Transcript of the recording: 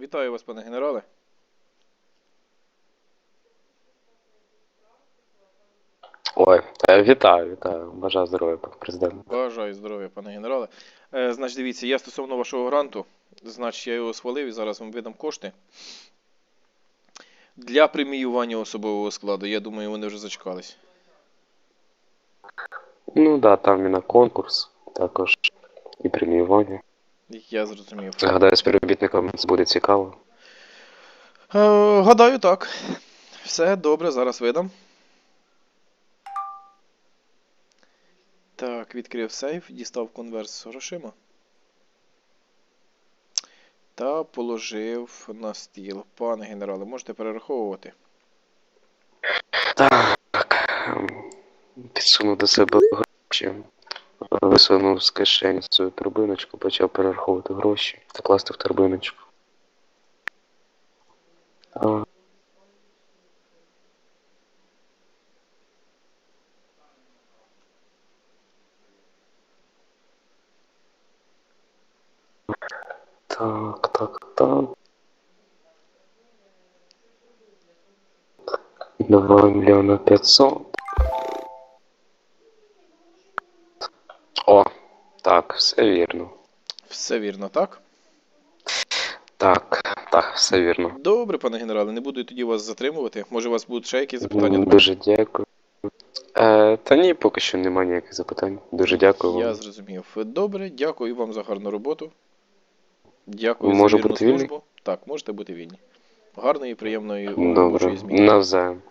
Вітаю вас, пане генерале. Ой, вітаю, вітаю. Бажаю здоров'я, пане президент. Бажаю здоров'я, пане генерале. Е, значить, дивіться, я стосовно вашого гранту, значить, я його схвалив і зараз вам видам кошти. Для преміювання особового складу, я думаю, вони вже зачекались. Ну да, там і на конкурс, також і преміювання. Я зрозумів. Гадаю, співробітникам це буде цікаво. Е, гадаю, так. Все добре, зараз видам. Так, відкрив сейф, дістав конверт з грошима. Та положив на стіл. Пане генерале, можете перераховувати? Так. Підсунув до себе гроші. Висунув з кишені свою торбиночку, почав перераховувати гроші та класти в торбиночку. Так, так, так. Два миллиона пятьсот. О, так, все вірно. Все вірно, так? Так, так, все вірно. Добре, пане генерале, не буду тоді вас затримувати. Може, у вас будуть ще якісь запитання? Дуже дякую. Е, та ні, поки що немає ніяких запитань. Дуже дякую вам. Я зрозумів. Добре, дякую вам за гарну роботу. Дякую Можу за вірну бути вільний? службу. Так, можете бути вільні. Гарної, приємної Добре, робочої зміни. навзаєм.